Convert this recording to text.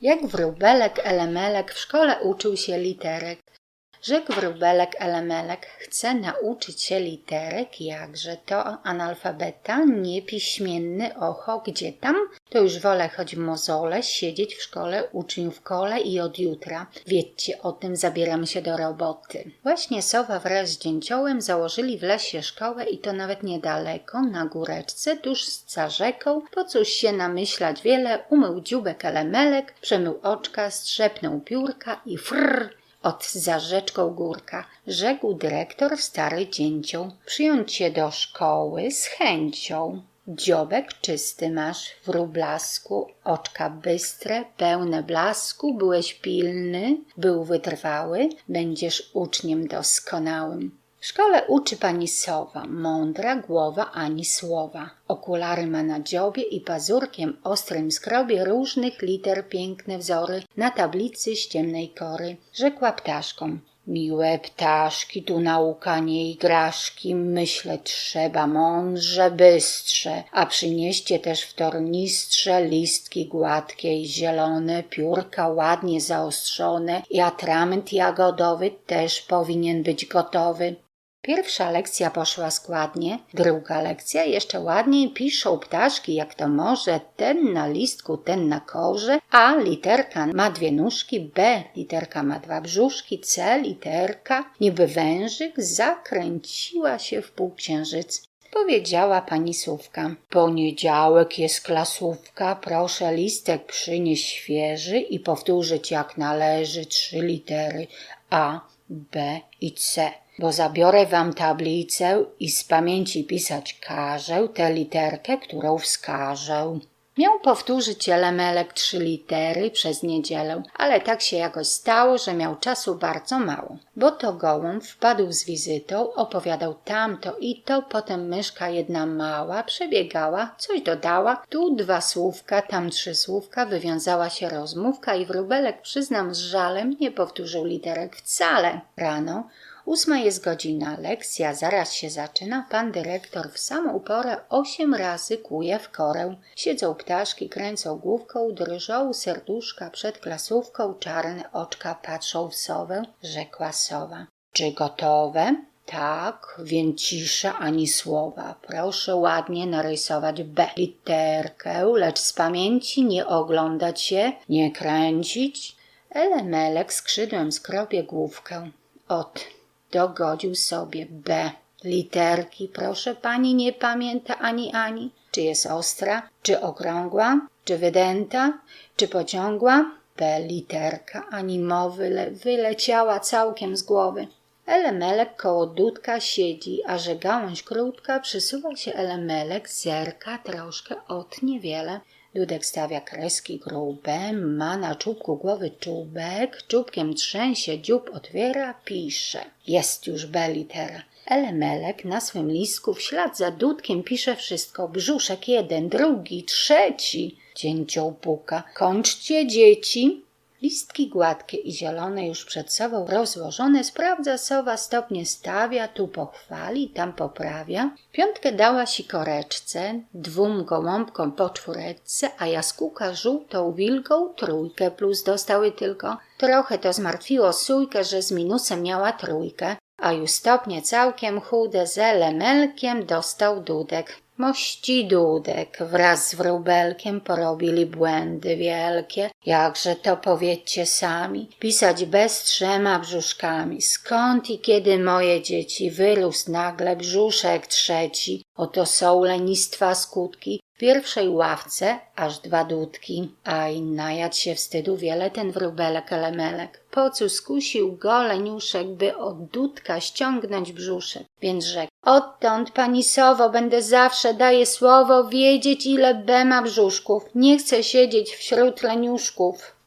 Jak wróbelek Elemelek w szkole uczył się literek. Rzekł wróbelek Elemelek, chce nauczyć się literek, jakże to analfabeta, niepiśmienny, oho, gdzie tam? To już wolę choć mozole, siedzieć w szkole uczniów kole i od jutra. Wiedzcie o tym, zabieram się do roboty. Właśnie sowa wraz z dzięciołem założyli w lesie szkołę i to nawet niedaleko, na góreczce, tuż za rzeką. Po cóż się namyślać wiele, umył dziubek Elemelek, przemył oczka, strzepnął piórka i frrr, od za rzeczką górka, rzekł dyrektor stary dzięcioł, przyjąć cię do szkoły z chęcią. Dziobek czysty masz, wróblasku, oczka bystre, pełne blasku, byłeś pilny, był wytrwały, będziesz uczniem doskonałym. W szkole uczy pani sowa, mądra głowa ani słowa. Okulary ma na dziobie i pazurkiem ostrym skrobie różnych liter piękne wzory na tablicy z ciemnej kory. Rzekła ptaszkom. Miłe ptaszki, tu nauka nie igraszki, myśleć trzeba mądrze, bystrze, a przynieście też w tornistrze listki gładkie i zielone, piórka ładnie zaostrzone i atrament jagodowy też powinien być gotowy. Pierwsza lekcja poszła składnie, druga lekcja jeszcze ładniej piszą ptaszki, jak to może, ten na listku, ten na korze, a literka ma dwie nóżki, B literka ma dwa brzuszki, C literka, niby wężyk, zakręciła się w półksiężyc. Powiedziała pani Słówka. Poniedziałek jest klasówka, proszę listek przynieść świeży i powtórzyć jak należy trzy litery A, B i C bo zabiorę wam tablicę i z pamięci pisać każę tę literkę, którą wskażę. Miał powtórzyć elemelek trzy litery przez niedzielę, ale tak się jakoś stało, że miał czasu bardzo mało. Bo to gołąb wpadł z wizytą, opowiadał tamto i to, potem myszka jedna mała przebiegała, coś dodała, tu dwa słówka, tam trzy słówka, wywiązała się rozmówka i wróbelek, przyznam z żalem, nie powtórzył literek wcale. Rano Ósma jest godzina, lekcja zaraz się zaczyna. Pan dyrektor w samą porę osiem razy kuje w korę. Siedzą ptaszki, kręcą główką, drżą serduszka przed klasówką, czarne oczka patrzą w sowę, rzekła sowa. Czy gotowe? Tak, więc cisza ani słowa. Proszę ładnie narysować B literkę, lecz z pamięci nie oglądać się, nie kręcić. Elemelek skrzydłem skropie główkę. Od dogodził sobie B. Literki, proszę pani, nie pamięta ani ani. Czy jest ostra, czy okrągła, czy wydęta, czy pociągła? B. Literka, ani mowy le wyleciała całkiem z głowy. Elemelek koło dudka siedzi, a że gałąź krótka, przysuwa się elemelek, zerka troszkę od niewiele. Dudek stawia kreski grube, ma na czubku głowy czubek, czubkiem trzęsie, dziób otwiera, pisze. Jest już B litera. Elemelek na swym listku w ślad za dudkiem pisze wszystko. Brzuszek jeden, drugi, trzeci. Dzięcioł puka. Kończcie, dzieci. Listki gładkie i zielone już przed sobą rozłożone sprawdza sowa, stopnie stawia, tu pochwali, tam poprawia. Piątkę dała sikoreczce, dwóm gołąbkom po czwóreczce, a jaskółka żółtą wilgą trójkę plus dostały tylko. Trochę to zmartwiło sójkę, że z minusem miała trójkę, a już stopnie całkiem chude z elemelkiem dostał dudek. Mości Dudek wraz z wróbelkiem porobili błędy wielkie. Jakże to powiedzcie sami, pisać bez trzema brzuszkami. Skąd i kiedy moje dzieci wyrósł nagle brzuszek trzeci? Oto są lenistwa skutki. Pierwszej ławce aż dwa dudki, aj najadł się wstydu wiele ten wróbelek elemelek. Po co skusił go leniuszek, by od dudka ściągnąć brzuszek? Więc rzekł, odtąd pani Sowo będę zawsze, daję słowo, wiedzieć ile B ma brzuszków. Nie chcę siedzieć wśród leniuszków.